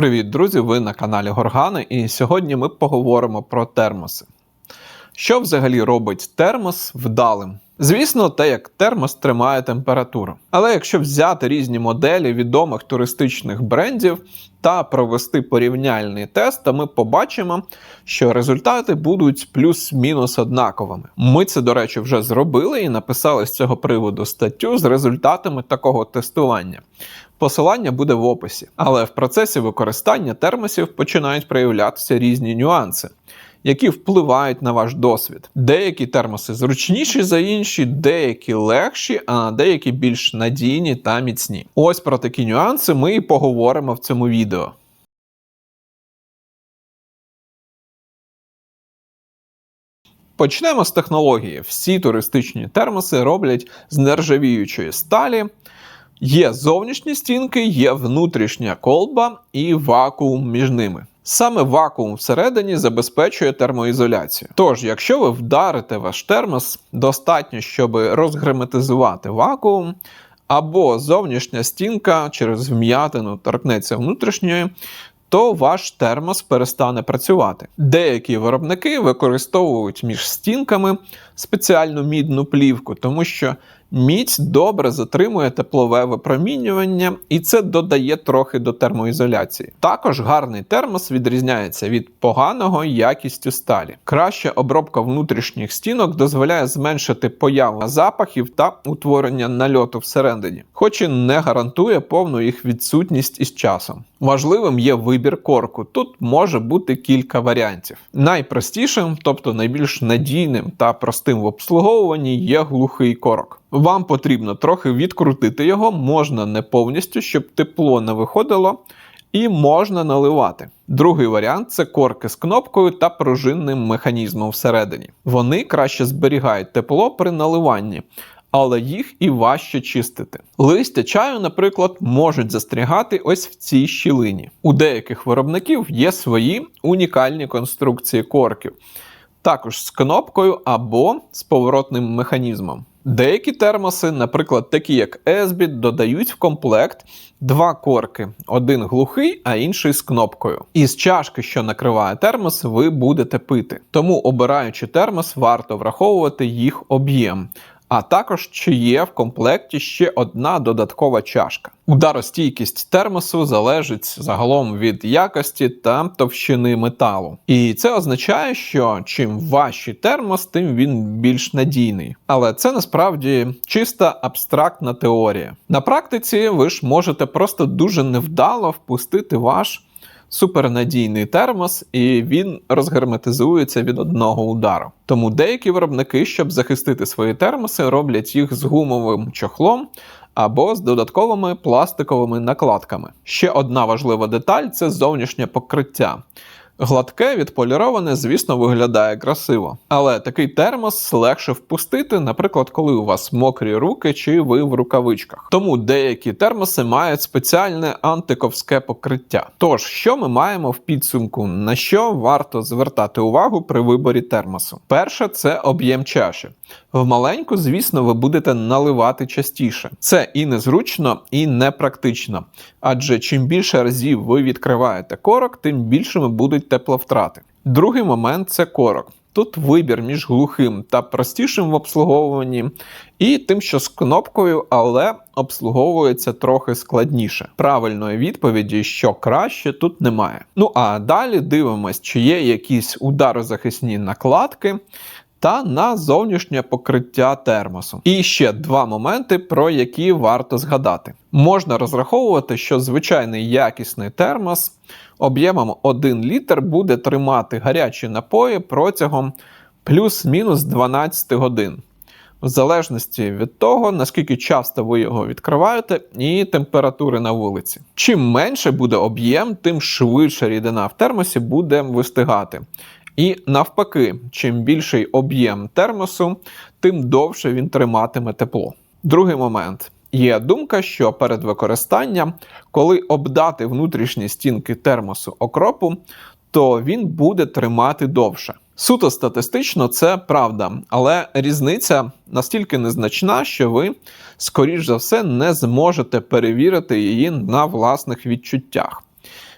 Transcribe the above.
Привіт, друзі! Ви на каналі Горгани, і сьогодні ми поговоримо про термоси. Що взагалі робить термос вдалим? Звісно, те, як термос тримає температуру. Але якщо взяти різні моделі відомих туристичних брендів та провести порівняльний тест, то ми побачимо, що результати будуть плюс-мінус однаковими. Ми це, до речі, вже зробили і написали з цього приводу статтю з результатами такого тестування. Посилання буде в описі, але в процесі використання термосів починають проявлятися різні нюанси, які впливають на ваш досвід. Деякі термоси зручніші за інші, деякі легші, а деякі більш надійні та міцні. Ось про такі нюанси ми і поговоримо в цьому відео. Почнемо з технології. Всі туристичні термоси роблять з нержавіючої сталі. Є зовнішні стінки, є внутрішня колба і вакуум між ними. Саме вакуум всередині забезпечує термоізоляцію. Тож, якщо ви вдарите ваш термос, достатньо, щоб розгерметизувати вакуум, або зовнішня стінка через вм'ятину торкнеться внутрішньої, то ваш термос перестане працювати. Деякі виробники використовують між стінками спеціальну мідну плівку, тому що мідь добре затримує теплове випромінювання, і це додає трохи до термоізоляції. Також гарний термос відрізняється від поганого якістю сталі. Краща обробка внутрішніх стінок дозволяє зменшити появу запахів та утворення нальоту всередині, хоч і не гарантує повну їх відсутність із часом. Важливим є вибір корку. Тут може бути кілька варіантів. Найпростішим, тобто найбільш надійним та простим в обслуговуванні, є глухий корок. Вам потрібно трохи відкрутити його, можна не повністю, щоб тепло не виходило, і можна наливати. Другий варіант це корки з кнопкою та пружинним механізмом всередині. Вони краще зберігають тепло при наливанні. Але їх і важче чистити. Листя чаю, наприклад, можуть застрягати ось в цій щілині. У деяких виробників є свої унікальні конструкції корків, також з кнопкою або з поворотним механізмом. Деякі термоси, наприклад, такі як Esbit, додають в комплект два корки: один глухий, а інший з кнопкою. Із чашки, що накриває термос, ви будете пити. Тому, обираючи термос, варто враховувати їх об'єм. А також чи є в комплекті ще одна додаткова чашка. Ударостійкість термосу залежить загалом від якості та товщини металу. І це означає, що чим важчий термос, тим він більш надійний. Але це насправді чиста абстрактна теорія. На практиці ви ж можете просто дуже невдало впустити ваш супернадійний термос, і він розгерметизується від одного удару. Тому деякі виробники, щоб захистити свої термоси, роблять їх з гумовим чохлом. Або з додатковими пластиковими накладками. Ще одна важлива деталь це зовнішнє покриття. Гладке, відполіроване, звісно, виглядає красиво. Але такий термос легше впустити, наприклад, коли у вас мокрі руки чи ви в рукавичках. Тому деякі термоси мають спеціальне антиковське покриття. Тож, що ми маємо в підсумку, на що варто звертати увагу при виборі термосу? Перше, це об'єм чаші. В маленьку, звісно, ви будете наливати частіше. Це і незручно, і непрактично. Адже чим більше разів ви відкриваєте корок, тим більшими будуть тепловтрати. Другий момент це корок. Тут вибір між глухим та простішим в обслуговуванні, і тим, що з кнопкою, але обслуговується трохи складніше. Правильної відповіді, що краще, тут немає. Ну а далі дивимось, чи є якісь ударозахисні накладки та на зовнішнє покриття термосу. І ще два моменти, про які варто згадати. Можна розраховувати, що звичайний якісний термос об'ємом 1 літр буде тримати гарячі напої протягом плюс-мінус 12 годин. В залежності від того, наскільки часто ви його відкриваєте, і температури на вулиці. Чим менше буде об'єм, тим швидше рідина в термосі буде вистигати. І навпаки, чим більший об'єм термосу, тим довше він триматиме тепло. Другий момент. Є думка, що перед використанням, коли обдати внутрішні стінки термосу окропу, то він буде тримати довше. Суто статистично це правда, але різниця настільки незначна, що ви, скоріш за все, не зможете перевірити її на власних відчуттях.